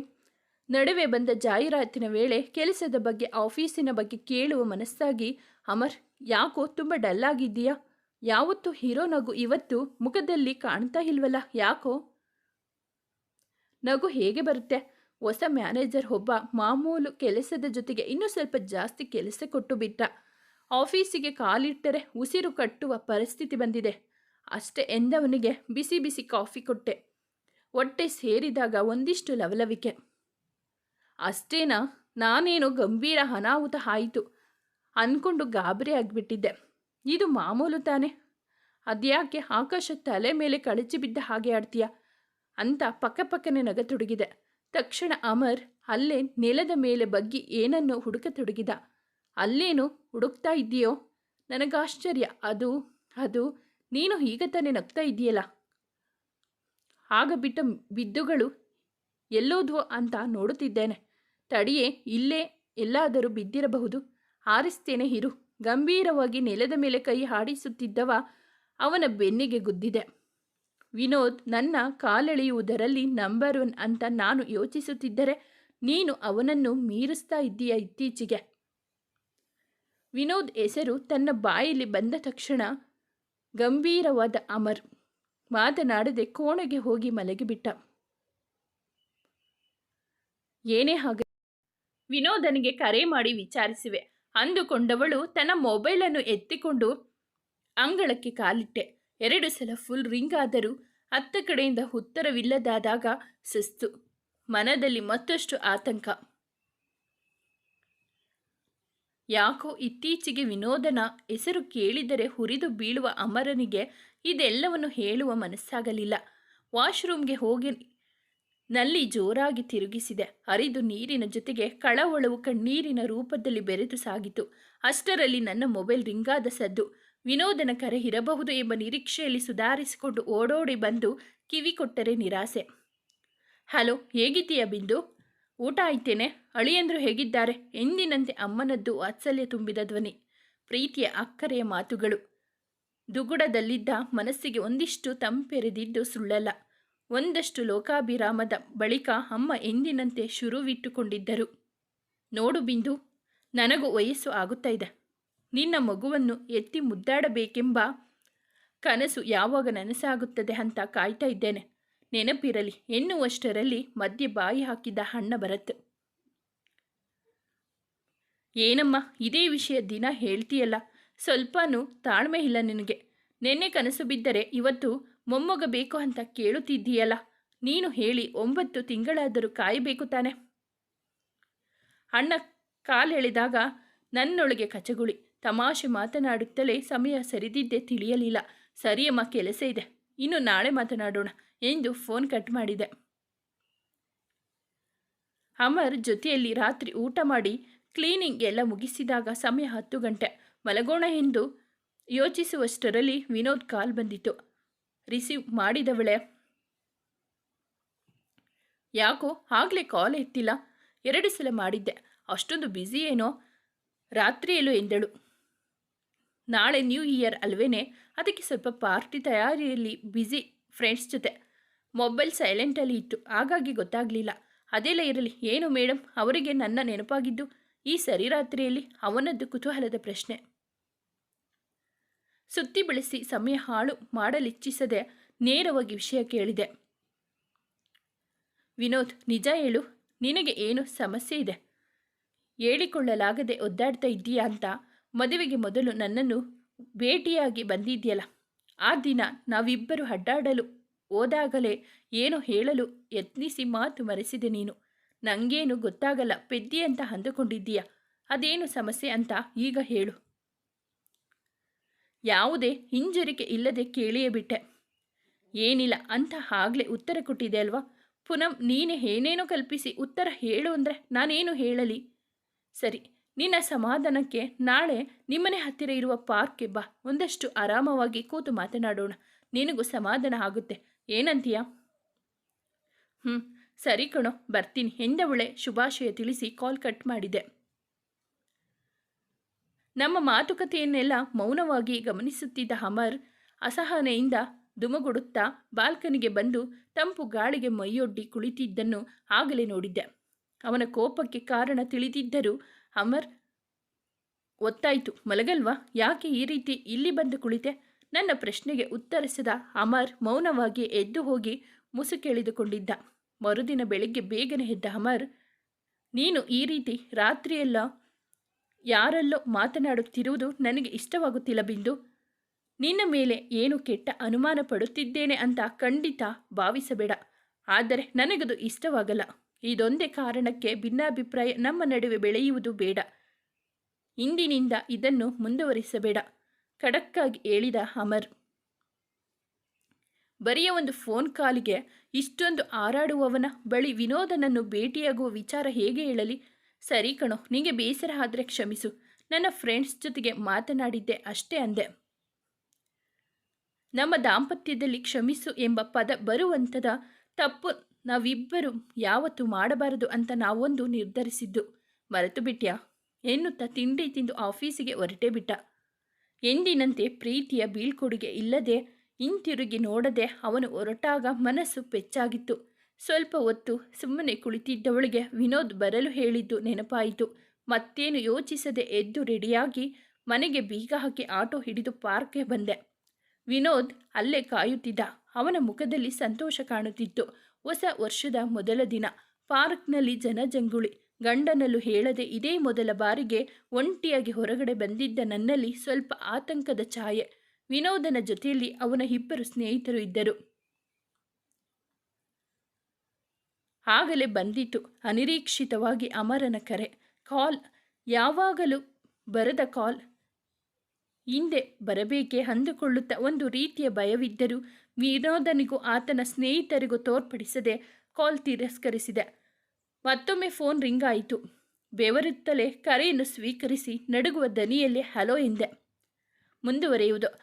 Speaker 1: ನಡುವೆ ಬಂದ ಜಾಹೀರಾತಿನ ವೇಳೆ ಕೆಲಸದ ಬಗ್ಗೆ, ಆಫೀಸಿನ ಬಗ್ಗೆ ಕೇಳುವ ಮನಸ್ಸಾಗಿ, ಅಮರ್, ಯಾಕೋ ತುಂಬ ಡಲ್ ಆಗಿದ್ದೀಯಾ? ಯಾವತ್ತು ಹೀರೋ ನಗು ಇವತ್ತು ಮುಖದಲ್ಲಿ ಕಾಣ್ತಾ ಇಲ್ವಲ್ಲ, ಯಾಕೋ? ನಗು ಹೇಗೆ ಬರುತ್ತೆ? ಹೊಸ ಮ್ಯಾನೇಜರ್ ಒಬ್ಬ ಮಾಮೂಲು ಕೆಲಸದ ಜೊತೆಗೆ ಇನ್ನೂ ಸ್ವಲ್ಪ ಜಾಸ್ತಿ ಕೆಲಸ ಕೊಟ್ಟು ಬಿಟ್ಟ. ಆಫೀಸಿಗೆ ಕಾಲಿಟ್ಟರೆ ಉಸಿರು ಕಟ್ಟುವ ಪರಿಸ್ಥಿತಿ ಬಂದಿದೆ. ಅಷ್ಟೇ ಎಂದವನಿಗೆ ಬಿಸಿ ಬಿಸಿ ಕಾಫಿ ಕೊಟ್ಟೆ. ಹೊಟ್ಟೆ ಸೇರಿದಾಗ ಒಂದಿಷ್ಟು ಲವಲವಿಕೆ. ಅಷ್ಟೇನಾ? ನಾನೇನು ಗಂಭೀರ ಅನಾಹುತ ಆಯಿತು. ಅಂದ್ಕೊಂಡು ಗಾಬರಿ ಆಗಿಬಿಟ್ಟಿದ್ದೆ. ಇದು ಮಾಮೂಲು ತಾನೆ. ಅದ್ಯಾಕೆ ಆಕಾಶ ತಲೆ ಮೇಲೆ ಕಳಚಿ ಬಿದ್ದ ಹಾಗೆ ಆಡ್ತೀಯ? ಅಂತ ಪಕ್ಕಪಕ್ಕನೆ ನಗತೊಡಗಿದೆ. ತಕ್ಷಣ ಅಮರ್ ಅಲ್ಲೇ ನೆಲದ ಮೇಲೆ ಬಗ್ಗಿ ಏನನ್ನು ಹುಡುಕತೊಡಗಿದ ಅಲ್ಲೇನು ಹುಡುಕ್ತಾ ಇದ್ದೀಯೋ? ನನಗಾಶ್ಚರ್ಯ. ಅದು ಅದು ನೀನು ಈಗ ತಾನೇ ನಗ್ತಾ ಇದೆಯಲ್ಲ ಆಗ ಬಿಟ್ಟ ಬಿದ್ದುಗಳು ಎಲ್ಲೋದ್ವೋ ಅಂತ ನೋಡುತ್ತಿದ್ದೇನೆ. ತಡಿಯೇ, ಇಲ್ಲೇ ಎಲ್ಲಾದರೂ ಬಿದ್ದಿರಬಹುದು. ಹಾರಿಸ್ತೇನೆ ಹಿರು ಗಂಭೀರವಾಗಿ ನೆಲದ ಮೇಲೆ ಕೈ ಹಾಡಿಸುತ್ತಿದ್ದವ ಅವನ ಬೆನ್ನಿಗೆ ಗುದ್ದಿದೆ. ವಿನೋದ್, ನನ್ನ ಕಾಲೆಳೆಯುವುದರಲ್ಲಿ ನಂಬರ್ ಒನ್ ಅಂತ ನಾನು ಯೋಚಿಸುತ್ತಿದ್ದರೆ ನೀನು ಅವನನ್ನು ಮೀರಿಸ್ತಾ ಇದ್ದೀಯ ಇತ್ತೀಚೆಗೆ? ವಿನೋದ್ ಹೆಸರು ತನ್ನ ಬಾಯಲ್ಲಿ ಬಂದ ತಕ್ಷಣ ಗಂಭೀರವಾದ ಅಮರ್ ಮಾತನಾಡದೆ ಕೋಣೆಗೆ ಹೋಗಿ ಮಲಗಿಬಿಟ್ಟ. ಏನೇ ಹಾಗೆ ವಿನೋದನಿಗೆ ಕರೆ ಮಾಡಿ ವಿಚಾರಿಸಿವೆ. ಅಂದುಕೊಂಡವಳು ತನ್ನ ಮೊಬೈಲನ್ನು ಎತ್ತಿಕೊಂಡು ಅಂಗಳಕ್ಕೆ ಕಾಲಿಟ್ಟೆ. ಎರಡು ಸಲ ಫುಲ್ ರಿಂಗ್ ಆದರೂ ಹತ್ತ ಕಡೆಯಿಂದ ಉತ್ತರವಿಲ್ಲದಾದಾಗ ಸುಸ್ತು. ಮನದಲ್ಲಿ ಮತ್ತಷ್ಟು ಆತಂಕ. ಯಾಕೋ ಇತ್ತೀಚೆಗೆ ವಿನೋದನ ಹೆಸರು ಕೇಳಿದರೆ ಹುರಿದು ಬೀಳುವ ಅಮರನಿಗೆ ಇದೆಲ್ಲವನ್ನು ಹೇಳುವ ಮನಸ್ಸಾಗಲಿಲ್ಲ. ವಾಶ್ರೂಮ್ಗೆ ಹೋಗಿ ನಲ್ಲಿ ಜೋರಾಗಿ ತಿರುಗಿಸಿದೆ. ಹರಿದು ನೀರಿನ ಜೊತೆಗೆ ಕಳವಳವು ಕಣ್ಣೀರಿನ ರೂಪದಲ್ಲಿ ಬೆರೆತು ಸಾಗಿತು. ಅಷ್ಟರಲ್ಲಿ ನನ್ನ ಮೊಬೈಲ್ ರಿಂಗಾದ ಸದ್ದು. ವಿನೋದನ ಕರೆ ಇರಬಹುದು ಎಂಬ ನಿರೀಕ್ಷೆಯಲ್ಲಿ ಸುಧಾರಿಸಿಕೊಂಡು ಓಡೋಡಿ ಬಂದು ಕಿವಿ ಕೊಟ್ಟರೆ ನಿರಾಸೆ. ಹಲೋ, ಹೇಗಿದ್ದೀಯ ಬಿಂದು? ಊಟ ಆಯ್ತೇನೆ? ಅಳಿಯಂದ್ರು ಹೇಗಿದ್ದಾರೆ? ಎಂದಿನಂತೆ ಅಮ್ಮನದ್ದು ವಾತ್ಸಲ್ಯ ತುಂಬಿದ ಧ್ವನಿ. ಪ್ರೀತಿಯ ಅಕ್ಕರೆಯ ಮಾತುಗಳು. ದುಗುಡದಲ್ಲಿದ್ದ ಮನಸ್ಸಿಗೆ ಒಂದಿಷ್ಟು ತಂಪೆರೆದಿದ್ದು ಸುಳ್ಳಲ್ಲ. ಒಂದಷ್ಟು ಲೋಕಾಭಿರಾಮದ ಬಳಿಕ ಅಮ್ಮ ಎಂದಿನಂತೆ ಶುರುವಿಟ್ಟುಕೊಂಡಿದ್ದರು. ನೋಡು ಬಿಂದು, ನನಗೂ ವಯಸ್ಸು ಆಗುತ್ತಾ ಇದೆ. ನಿನ್ನ ಮಗುವನ್ನು ಎತ್ತಿ ಮುದ್ದಾಡಬೇಕೆಂಬ ಕನಸು ಯಾವಾಗ ನನಸಾಗುತ್ತದೆ ಅಂತ ಕಾಯ್ತಾ ಇದ್ದೇನೆ. ನೆನಪಿರಲಿ, ಎನ್ನುವಷ್ಟರಲ್ಲಿ ಮಧ್ಯೆ ಬಾಯಿ ಹಾಕಿದ ಹಣ್ಣ ಭರತ್. ಏನಮ್ಮ, ಇದೇ ವಿಷಯ ದಿನ ಹೇಳ್ತೀಯಲ್ಲ? ಸ್ವಲ್ಪನೂ ತಾಳ್ಮೆ ಇಲ್ಲ ನಿನಗೆ. ನೆನ್ನೆ ಕನಸು ಬಿದ್ದರೆ ಇವತ್ತು ಮೊಮ್ಮಗ ಬೇಕು ಅಂತ ಕೇಳುತ್ತಿದ್ದೀಯಲ್ಲ? ನೀನು ಹೇಳಿ ಒಂಬತ್ತು ತಿಂಗಳಾದರೂ ಕಾಯಬೇಕು ತಾನೆ. ಅಣ್ಣ ಕಾಲೆಳೆದಾಗ ನನ್ನೊಳಗೆ ಕಚಗುಳಿ. ತಮಾಷೆ ಮಾತನಾಡುತ್ತಲೇ ಸಮಯ ಸರಿದಿದ್ದೇ ತಿಳಿಯಲಿಲ್ಲ. ಸರಿಯಮ್ಮ, ಕೆಲಸ ಇದೆ. ಇನ್ನು ನಾಳೆ ಮಾತನಾಡೋಣ ಎಂದು ಫೋನ್ ಕಟ್ ಮಾಡಿದೆ. ಅಮರ್ ಜೊತೆಯಲ್ಲಿ ರಾತ್ರಿ ಊಟ ಮಾಡಿ ಕ್ಲೀನಿಂಗ್ ಎಲ್ಲ ಮುಗಿಸಿದಾಗ ಸಮಯ ಹತ್ತು ಗಂಟೆ. ಮಲಗೋಣ ಎಂದು ಯೋಚಿಸುವಷ್ಟರಲ್ಲಿ ವಿನೋದ್ ಕಾಲ್ ಬಂದಿತ್ತು. ರಿಸೀವ್ ಮಾಡಿದವಳೆ. ಯಾಕೋ ಆಗಲೇ ಕಾಲ್ ಎತ್ತಿಲ್ಲ. ಎರಡು ಸಲ ಮಾಡಿದ್ದೆ. ಅಷ್ಟೊಂದು ಬ್ಯುಸಿ ಏನೋ. ರಾತ್ರಿಯಲ್ಲೂ ಎಂದಳು. ನಾಳೆ ನ್ಯೂ ಇಯರ್ ಅಲ್ವೇನೆ? ಅದಕ್ಕೆ ಸ್ವಲ್ಪ ಪಾರ್ಟಿ ತಯಾರಿಯಲ್ಲಿ ಬ್ಯುಸಿ ಫ್ರೆಂಡ್ಸ್ ಜೊತೆ. ಮೊಬೈಲ್ ಸೈಲೆಂಟಲ್ಲಿ ಇತ್ತು. ಹಾಗಾಗಿ ಗೊತ್ತಾಗಲಿಲ್ಲ. ಅದೆಲ್ಲ ಇರಲಿ ಏನು ಮೇಡಮ್ ಅವರಿಗೆ ನನ್ನ ನೆನಪಾಗಿದ್ದು ಈ ಸರಿ ರಾತ್ರಿಯಲ್ಲಿ ಅವನದ್ದು ಕುತೂಹಲದ ಪ್ರಶ್ನೆ. ಸುತ್ತಿ ಬೆಳೆಸಿ ಸಮಯ ಹಾಳು ಮಾಡಲಿಚ್ಛಿಸದೆ ನೇರವಾಗಿ ವಿಷಯ ಕೇಳಿದೆ. ವಿನೋದ್, ನಿಜ ಹೇಳು, ನಿನಗೆ ಏನು ಸಮಸ್ಯೆ ಇದೆ? ಹೇಳಿಕೊಳ್ಳಲಾಗದೆ ಒದ್ದಾಡ್ತಾ ಇದ್ದೀಯಾ ಅಂತ ಮದುವೆಗೆ ಮೊದಲು ನನ್ನನ್ನು ಭೇಟಿಯಾಗಿ ಬಂದಿದ್ಯಲ್ಲ ಆ ದಿನ ನಾವಿಬ್ಬರು ಅಡ್ಡಾಡಲು ಹೋದಾಗಲೇ ಏನು ಹೇಳಲು ಯತ್ನಿಸಿ ಮಾತು ಮರೆಸಿದೆ ನೀನು. ನನಗೇನು ಗೊತ್ತಾಗಲ್ಲ, ಪೆದ್ದಿ ಅಂತ ಅಂದುಕೊಂಡಿದ್ದೀಯ? ಅದೇನು ಸಮಸ್ಯೆ ಅಂತ ಈಗ ಹೇಳು. ಯಾವುದೇ ಹಿಂಜರಿಕೆ ಇಲ್ಲದೆ ಕೇಳಿಯೇ ಬಿಟ್ಟೆ. ಏನಿಲ್ಲ, ಅಂತ ಆಗ್ಲೇ ಉತ್ತರ ಕೊಟ್ಟಿದೆ ಅಲ್ವಾ? ಪುನಃ ನೀನೇ ಏನೇನೋ ಕಲ್ಪಿಸಿ ಉತ್ತರ ಹೇಳು ಅಂದರೆ ನಾನೇನು ಹೇಳಲಿ? ಸರಿ, ನಿನ್ನ ಸಮಾಧಾನಕ್ಕೆ ನಾಳೆ ನಿಮ್ಮನೆ ಹತ್ತಿರ ಇರುವ ಪಾರ್ಕ್ಗೆ ಬಾ, ಒಂದಷ್ಟು ಆರಾಮವಾಗಿ ಕೂತು ಮಾತನಾಡೋಣ. ನಿನಗೂ ಸಮಾಧಾನ ಆಗುತ್ತೆ. ಏನಂತೀಯ? ಹ್ಞೂ ಸರಿ ಕಣೋ, ಬರ್ತೀನಿ. ಎಂದವಳೆ ಶುಭಾಶಯ ತಿಳಿಸಿ ಕಾಲ್ ಕಟ್ ಮಾಡಿದೆ. ನಮ್ಮ ಮಾತುಕತೆಯನ್ನೆಲ್ಲ ಮೌನವಾಗಿ ಗಮನಿಸುತ್ತಿದ್ದ ಅಮರ್ ಅಸಹನೆಯಿಂದ ದುಮಗುಡುತ್ತಾ ಬಾಲ್ಕನಿಗೆ ಬಂದು ತಂಪು ಗಾಳಿಗೆ ಮೈಯೊಡ್ಡಿ ಕುಳಿತಿದ್ದನ್ನು ಆಗಲೇ ನೋಡಿದ್ದೆ. ಅವನ ಕೋಪಕ್ಕೆ ಕಾರಣ ತಿಳಿದಿದ್ದರೂ ಅಮರ್, ಒತ್ತಾಯಿತು, ಮಲಗಲ್ವಾ? ಯಾಕೆ ಈ ರೀತಿ ಇಲ್ಲಿ ಬಂದು ಕುಳಿತೆ? ನನ್ನ ಪ್ರಶ್ನೆಗೆ ಉತ್ತರಿಸಿದ ಅಮರ್ ಮೌನವಾಗಿ ಎದ್ದು ಹೋಗಿ ಮುಸುಕೆಳೆದುಕೊಂಡಿದ್ದ. ಮರುದಿನ ಬೆಳಿಗ್ಗೆ ಬೇಗನೆ ಎದ್ದ ಅಮರ್, ನೀನು ಈ ರೀತಿ ರಾತ್ರಿಯೆಲ್ಲ ಯಾರಲ್ಲೋ ಮಾತನಾಡುತ್ತಿರುವುದು ನನಗೆ ಇಷ್ಟವಾಗುತ್ತಿಲ್ಲ ಬಿಂದು. ನಿನ್ನ ಮೇಲೆ ಏನು ಕೆಟ್ಟ ಅನುಮಾನ ಪಡುತ್ತಿದ್ದೇನೆ ಅಂತ ಖಂಡಿತ ಭಾವಿಸಬೇಡ. ಆದರೆ ನನಗದು ಇಷ್ಟವಾಗಲ್ಲ. ಇದೊಂದೇ ಕಾರಣಕ್ಕೆ ಭಿನ್ನಾಭಿಪ್ರಾಯ ನಮ್ಮ ನಡುವೆ ಬೆಳೆಯುವುದು ಬೇಡ. ಇಂದಿನಿಂದ ಇದನ್ನು ಮುಂದುವರಿಸಬೇಡ. ಖಡಕ್ಕಾಗಿ ಹೇಳಿದ ಅಮರ್. ಬರಿಯ ಒಂದು ಫೋನ್ ಕಾಲಿಗೆ ಇಷ್ಟೊಂದು ಹಾರಾಡುವವನ ಬಳಿ ವಿನೋದನನ್ನು ಭೇಟಿಯಾಗುವ ವಿಚಾರ ಹೇಗೆ ಹೇಳಲಿ? ಸರಿ ಕಣೋ ನಿಮಗೆ ಬೇಸರ ಆದರೆ ಕ್ಷಮಿಸು. ನನ್ನ ಫ್ರೆಂಡ್ಸ್ ಜೊತೆಗೆ ಮಾತನಾಡಿದ್ದೆ ಅಷ್ಟೇ ಅಂದೆ. ನಮ್ಮ ದಾಂಪತ್ಯದಲ್ಲಿ ಕ್ಷಮಿಸು ಎಂಬ ಪದ ಬರುವಂಥದ ತಪ್ಪು ನಾವಿಬ್ಬರು ಯಾವತ್ತು ಮಾಡಬಾರದು ಅಂತ ನಾವೊಂದು ನಿರ್ಧರಿಸಿದ್ದು. ಮರೆತು ಬಿಟ್ಯಾ? ಎನ್ನುತ್ತಾ ತಿಂಡಿ ತಿಂದು ಆಫೀಸಿಗೆ ಹೊರಟೇ ಬಿಟ್ಟ. ಎಂದಿನಂತೆ ಪ್ರೀತಿಯ ಬೀಳ್ಕೊಡುಗೆ ಇಲ್ಲದೆ ಹಿಂತಿರುಗಿ ನೋಡದೆ ಅವನು ಹೊರಟಾಗ ಮನಸ್ಸು ಪೆಚ್ಚಾಗಿತ್ತು ಸ್ವಲ್ಪ ಹೊತ್ತು ಸುಮ್ಮನೆ ಕುಳಿತಿದ್ದವಳಿಗೆ ವಿನೋದ್ ಬರಲು ಹೇಳಿದ್ದು ನೆನಪಾಯಿತು. ಮತ್ತೇನು ಯೋಚಿಸದೆ ಎದ್ದು ರೆಡಿಯಾಗಿ ಮನೆಗೆ ಬೀಗ ಹಾಕಿ ಆಟೋ ಹಿಡಿದು ಪಾರ್ಕ್ಗೆ ಬಂದೆ. ವಿನೋದ್ ಅಲ್ಲೇ ಕಾಯುತ್ತಿದ್ದ. ಅವನ ಮುಖದಲ್ಲಿ ಸಂತೋಷ ಕಾಣುತ್ತಿತ್ತು. ಹೊಸ ವರ್ಷದ ಮೊದಲ ದಿನ. ಪಾರ್ಕ್ನಲ್ಲಿ ಜನಜಂಗುಳಿ ಗಂಡನಲ್ಲೂ ಹೇಳದೆ ಇದೇ ಮೊದಲ ಬಾರಿಗೆ ಒಂಟಿಯಾಗಿ ಹೊರಗಡೆ ಬಂದಿದ್ದ ನನ್ನಲ್ಲಿ ಸ್ವಲ್ಪ ಆತಂಕದ ಛಾಯೆ. ವಿನೋದನ ಜೊತೆಯಲ್ಲಿ ಅವನ ಇಬ್ಬರು ಸ್ನೇಹಿತರು ಇದ್ದರು. ಆಗಲೇ ಬಂದಿತು. ಅನಿರೀಕ್ಷಿತವಾಗಿ ಅಮರನ ಕರೆ. ಕಾಲ್, ಯಾವಾಗಲೂ ಬರದ ಕಾಲ್. ಹಿಂದೆ ಬರಬೇಕೆ ಅಂದುಕೊಳ್ಳುತ್ತಾ ಒಂದು ರೀತಿಯ ಭಯವಿದ್ದರೂ ವಿನೋದನಿಗೂ ಆತನ ಸ್ನೇಹಿತರಿಗೂ ತೋರ್ಪಡಿಸದೆ ಕಾಲ್ ತಿರಸ್ಕರಿಸಿದೆ. ಮತ್ತೊಮ್ಮೆ ಫೋನ್ ರಿಂಗ್ ಆಯಿತು. ಬೆವರುತ್ತಲೇ ಕರೆಯನ್ನು ಸ್ವೀಕರಿಸಿ ನಡುಗುವ ದನಿಯಲ್ಲಿ ಹಲೋ ಎಂದೆ. ಮುಂದುವರೆಯುವುದು.